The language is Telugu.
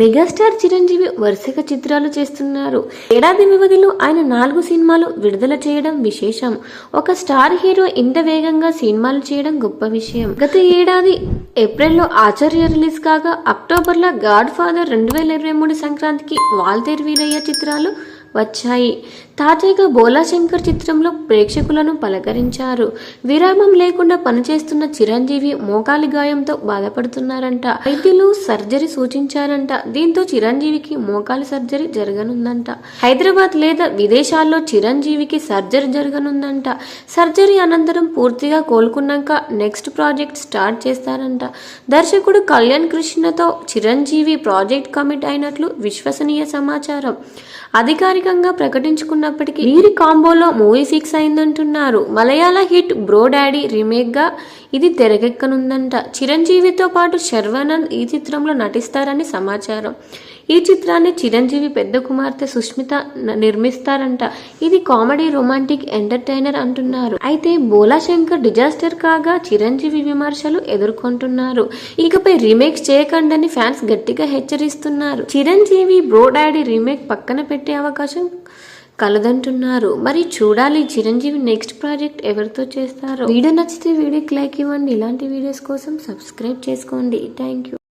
మెగాస్టార్ చిరంజీవి వరుసగా చిత్రాలు చేస్తున్నారు. ఏడాది వ్యవధిలో ఆయన నాలుగు సినిమాలు విడుదల చేయడం విశేషం. ఒక స్టార్ హీరో ఇంత వేగంగా సినిమాలు చేయడం గొప్ప విషయం. గత ఏడాది ఏప్రిల్లో ఆచార్య రిలీజ్ కాగా అక్టోబర్లో గాడ్ ఫాదర్ రెండు వేల ఇరవై మూడు సంక్రాంతికి వాల్తేర్ వీరయ్య చిత్రాలు వచ్చాయి. తాజాగా భోలాశంకర్ చిత్రంలో ప్రేక్షకులను పలకరించారు. విరామం లేకుండా పనిచేస్తున్న చిరంజీవి మోకాలి గాయంతో బాధపడుతున్నారంట. వైద్యులు సర్జరీ సూచించారంట. దీంతో చిరంజీవికి మోకాలి సర్జరీ జరగనుందంట. హైదరాబాద్ లేదా విదేశాల్లో చిరంజీవికి సర్జరీ జరగనుందంట. సర్జరీ అనంతరం పూర్తిగా కోలుకున్నాక నెక్స్ట్ ప్రాజెక్ట్ స్టార్ట్ చేస్తారంట. దర్శకుడు కళ్యాణ్ కృష్ణతో చిరంజీవి ప్రాజెక్ట్ కమిట్ అయినట్లు విశ్వసనీయ సమాచారం. అధికారికంగా ప్రకటించుకున్నప్పటికీ వీరి కాంబోలో మూవీ ఫిక్స్ అయిందంటున్నారు. మలయాళ హిట్ బ్రో డాడీ రీమేక్గా ఇది తెరకెక్కనుందంట. చిరంజీవితో పాటు శర్వానంద్ ఈ చిత్రంలో నటిస్తారని సమాచారం. ఈ చిత్రాన్ని చిరంజీవి పెద్ద కుమార్తె సుష్మిత నిర్మిస్తారంట. ఇది కామెడీ రొమాంటిక్ ఎంటర్టైనర్ అంటున్నారు. అయితే బోలా శంకర్ డిజాస్టర్ కాగా చిరంజీవి విమర్శలు ఎదుర్కొంటున్నారు. ఇకపై రీమేక్స్ చేయకండని ఫ్యాన్స్ గట్టిగా హెచ్చరిస్తున్నారు. చిరంజీవి బ్రో డాడీ రీమేక్ పక్కన పెట్టే అవకాశం కలదంటున్నారు. మరి చూడాలి చిరంజీవి నెక్స్ట్ ప్రాజెక్ట్ ఎవరితో చేస్తారో. వీడియో నచ్చితే వీడియోకి లైక్ ఇవ్వండి. ఇలాంటి వీడియోస్ కోసం సబ్స్క్రైబ్ చేసుకోండి. Thank you.